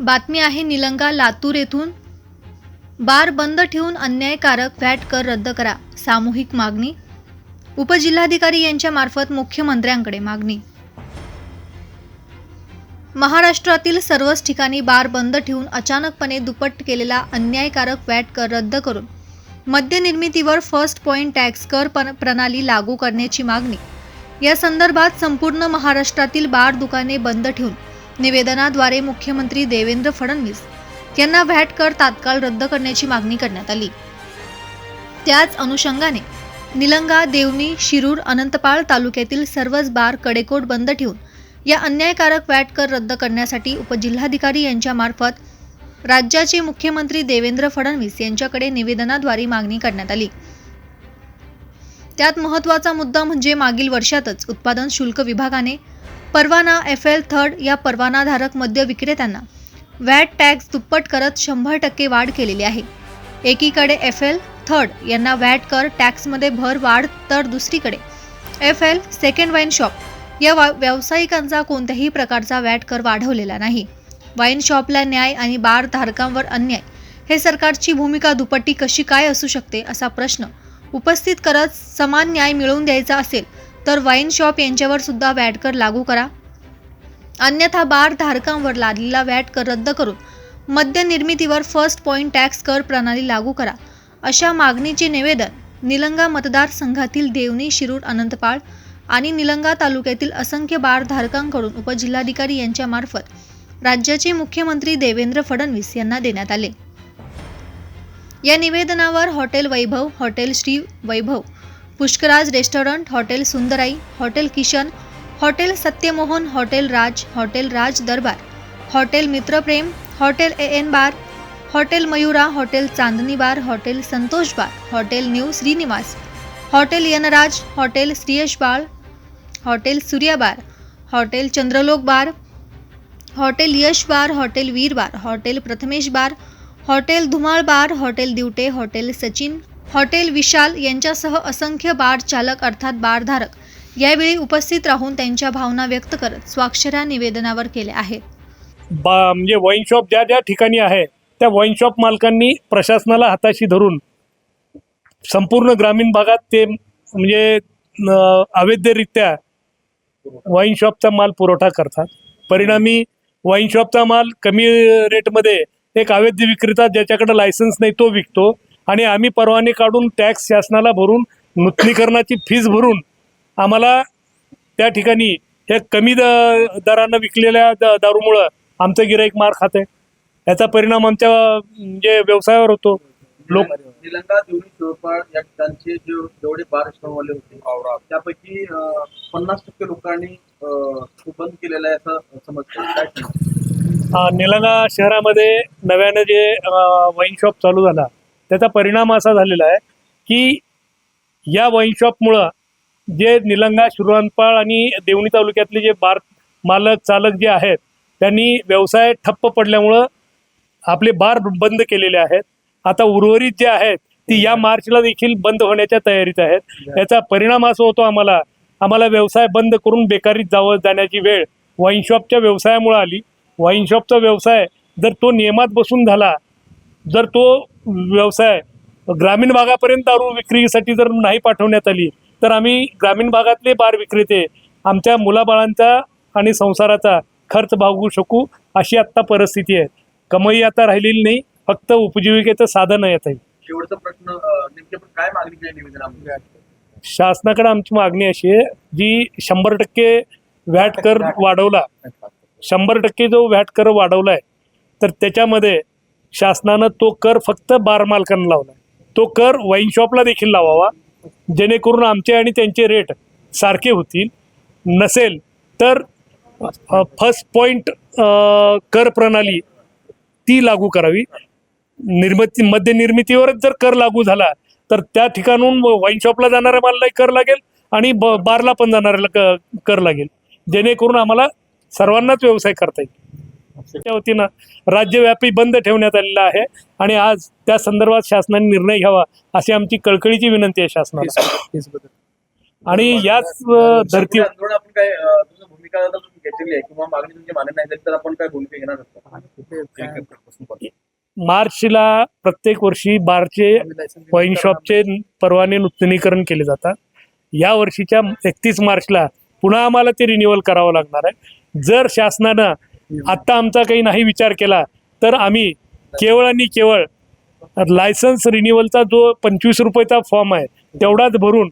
बातमी आहे निलंगा लातूर येथून. बार बंद ठेवून अन्यायकारक व्हॅट कर रद्द करा सामूहिक मागणी. उपजिल्हाधिकारी यांच्या मार्फत मुख्यमंत्र्यांकडे मागणी. महाराष्ट्रातील सर्वच ठिकाणी बार बंद ठेवून अचानकपणे दुप्पट केलेला अन्यायकारक व्हॅट कर रद्द करून मद्यनिर्मितीवर फर्स्ट पॉईंट टॅक्स कर प्रणाली लागू करण्याची मागणी. या संदर्भात संपूर्ण महाराष्ट्रातील बार दुकाने बंद ठेवून निवेदनाद्वारे मुख्यमंत्री देवेंद्र फडणवीस यांना व्हॅट कर तात्काळ रद्द करण्याची मागणी करण्यात आली. त्याच अनुषंगाने निलंगा देवणी शिरूर अनंतपाळ तालुक्यातील सर्वच बार कडेकोट बंद ठेवून या अन्यायकारक व्हॅट कर रद्द करण्यासाठी उपजिल्हाधिकारी यांच्या मार्फत राज्याचे मुख्यमंत्री देवेंद्र फडणवीस यांच्याकडे निवेदनाद्वारे मागणी करण्यात आली. त्यात महत्त्वाचा मुद्दा म्हणजे मागील वर्षातच उत्पादन शुल्क विभागाने परवाना एफ एल थर्ड या परवानाधारक मद्य विक्रेत्यांना वॅट टॅक्स दुप्पट करत शंभर टक्के वाढ केलेली आहे. एकीकडे एफ एल थर्ड यांना वॅट कर टॅक्समध्ये भर वाढ तर दुसरीकडे F L second wine shop या वा- व्यावसायिकांचा कोणत्याही प्रकारचा वॅट कर वाढवलेला नाही. वाईन शॉपला न्याय आणि बार धारकांवर अन्याय हे सरकारची भूमिका दुपट्टी कशी काय असू शकते असा प्रश्न उपस्थित करत समान न्याय मिळवून द्यायचा असेल तर वाईन शॉप यांच्यावर सुद्धा वॅट कर लागू करा. अन्यथा बार धारकांवर लादलेला वॅट कर रद्द करून मद्य निर्मितीवर फर्स्ट पॉईंट टॅक्स कर प्रणाली लागू करा. अशा मागणीचे निवेदन निलंगा मतदारसंघातील देवणी शिरूर अनंतपाळ आणि निलंगा तालुक्यातील असंख्य बार धारकांकडून उपजिल्हाधिकारी यांच्यामार्फत राज्याचे मुख्यमंत्री देवेंद्र फडणवीस यांना देण्यात आले. या निवेदनावर hotel Vaibhav hotel Shri Vaibhav Pushkaraj restaurant hotel Sundarai hotel Kishan hotel Satyamohan hotel Raj hotel Raj Darbar hotel Mitraprem hotel A N bar hotel Mayura hotel Chandni bar hotel Santosh bar hotel new Shrinivas hotel Yanraj hotel Shriyash Bal hotel Surya bar hotel Chandralok bar hotel Yash bar hotel Veer bar hotel Prathamesh bar hotel Dhumal bar hotel Divte hotel Sachin hotel Vishal यांच्यासह असंख्य बार चालक अर्थात बारधारक यावेळी उपस्थित राहून त्यांच्या भावना व्यक्त करत स्वाक्षऱ्या निवेदनावर केल्या आहेत. बा म्हणजे वाईन शॉप ज्या ज्या ठिकाणी आहे त्या वाईन शॉप मालकांनी प्रशासनाला हाताशी धरून संपूर्ण ग्रामीण भागात ते म्हणजे अवैधरित्या वाईन शॉपचा माल पुरवठा करतात. परिणामी वाईन शॉपचा माल कमी रेटमध्ये एक अवैध विक्रेता ज्याच्याकडे लायसन्स नाही तो विकतो. आणि आम्ही परवाने काढून टॅक्स शासनाला भरून नूतनीकरणाची फीज भरून आम्हाला त्या ठिकाणी हे कमी द दरानं विकलेल्या द दारूमुळं आमचं गिराईक मार खाते. याचा परिणाम आमच्या म्हणजे व्यवसायावर होतो. लोक निलंगा देवणी या ठिकाणचे जे जेवढे बार होते त्यापैकी पन्नास टक्के लोकांनी बंद केलेला आहे असं समजतं. निलंगा शहरामध्ये नव्यानं जे वाईन शॉप चालू झाला त्याचा परिणाम असा झालेला आहे की या वाईन शॉपमुळं जे निलंगा शिरुवानपाळ आणि देवणी तालुक्यातले जे बार मालक चालक जे आहेत त्यांनी व्यवसाय ठप्प पडल्यामुळं आपले बार बंद केलेले आहेत. आता उर्वरित जे आहेत ती या मार्चला देखील बंद होण्याच्या तयारीत आहेत. याचा परिणाम असा होतो आम्हाला आम्हाला व्यवसाय बंद करून बेकारीत जावं जाण्याची वेळ वाईन शॉपच्या व्यवसायामुळे आली. वाईन शॉपचा व्यवसाय जर तो नियमात बसून झाला जर तो व्यवसाय ग्रामीण भागापर्यंत दारू विक्रीसाठी जर नाही पाठवण्यात आली तर आम्ही ग्रामीण भागातले बार विक्रेते आमच्या मुलाबाळांचा आणि संसाराचा खर्च भागवू शकू अशी आत्ता परिस्थिती आहे. कमाई आता राहिलेली नाही फक्त उपजीविकेचं साधन येत आहे शेवटचा प्रश्न काय मागणी शासनाकडे आमची मागणी अशी आहे जी शंभर टक्के व्हॅट कर वाढवला शंभर टक्के जो व्हॅट कर वाढवला आहे तर त्याच्यामध्ये शासनानं तो कर फक्त बार मालकांना लावला तो कर वाईन शॉपला देखील लावावा. जेणेकरून आमचे आणि त्यांचे रेट सारखे होतील. नसेल तर फर्स्ट पॉईंट कर प्रणाली ती लागू करावी. निर्मिती मद्यनिर्मितीवरच जर कर लागू झाला तर त्या ठिकाणून वाईन शॉपला जाणाऱ्या माललाही कर लागेल आणि ब बारला पण जाणाऱ्याला क- कर लागेल. जेणेकरून आम्हाला सर्वांनाच व्यवसाय करता येईल. त्या वतीनं राज्यव्यापी बंद ठेवण्यात आलेला आहे. आणि आज त्या संदर्भात शासनाने निर्णय घ्यावा अशी आमची कळकळीची विनंती आहे शासनाला. आणि याच धर्तीवर असतो मार्चला प्रत्येक वर्षी बारचे वाईन शॉपचे परवाने नूतनीकरण केले जातात. या वर्षीच्या एकतीस मार्चला पुन्हा आम्हाला ते रिन्युअल करावं लागणार आहे. जर शासनानं आत्ता आमचा काही नाही विचार केला तर आम्ही केवळ आणि केवळ लायसन्स रिन्युअलचा जो पंचवीस रुपयेचा फॉर्म आहे तेवढाच भरून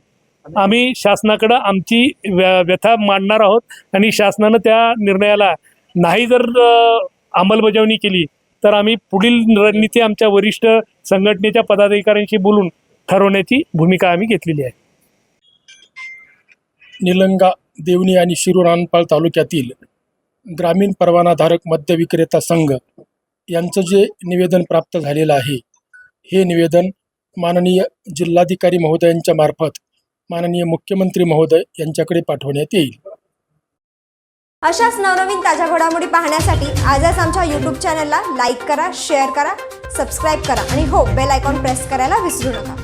आम्ही शासनाकडं आमची व्य- व्यथा मांडणार आहोत आणि शासनानं त्या निर्णयाला नाही जर अंमलबजावणी केली तर आम्ही पुढील रणनीती आमच्या वरिष्ठ संघटनेच्या पदाधिकाऱ्यांशी बोलून ठरवण्याची भूमिका आम्ही घेतलेली आहे. निलंगा देवणी आणि शिरूर तालुक्यातील ग्रामीण परवानाधारक मद्य विक्रेता संघ यांचं जे निवेदन प्राप्त झालेलं आहे हे निवेदन माननीय जिल्हाधिकारी महोदयांच्या मार्फत माननीय मुख्यमंत्री महोदय यांच्याकडे पाठवण्यात येईल. अशाच नवनवीन ताज्या घडामोडी पाहण्यासाठी आजच आमच्या यूट्यूब चॅनलला लाईक करा शेअर करा सबस्क्राईब करा आणि हो बेल आयकॉन प्रेस करायला विसरू नका.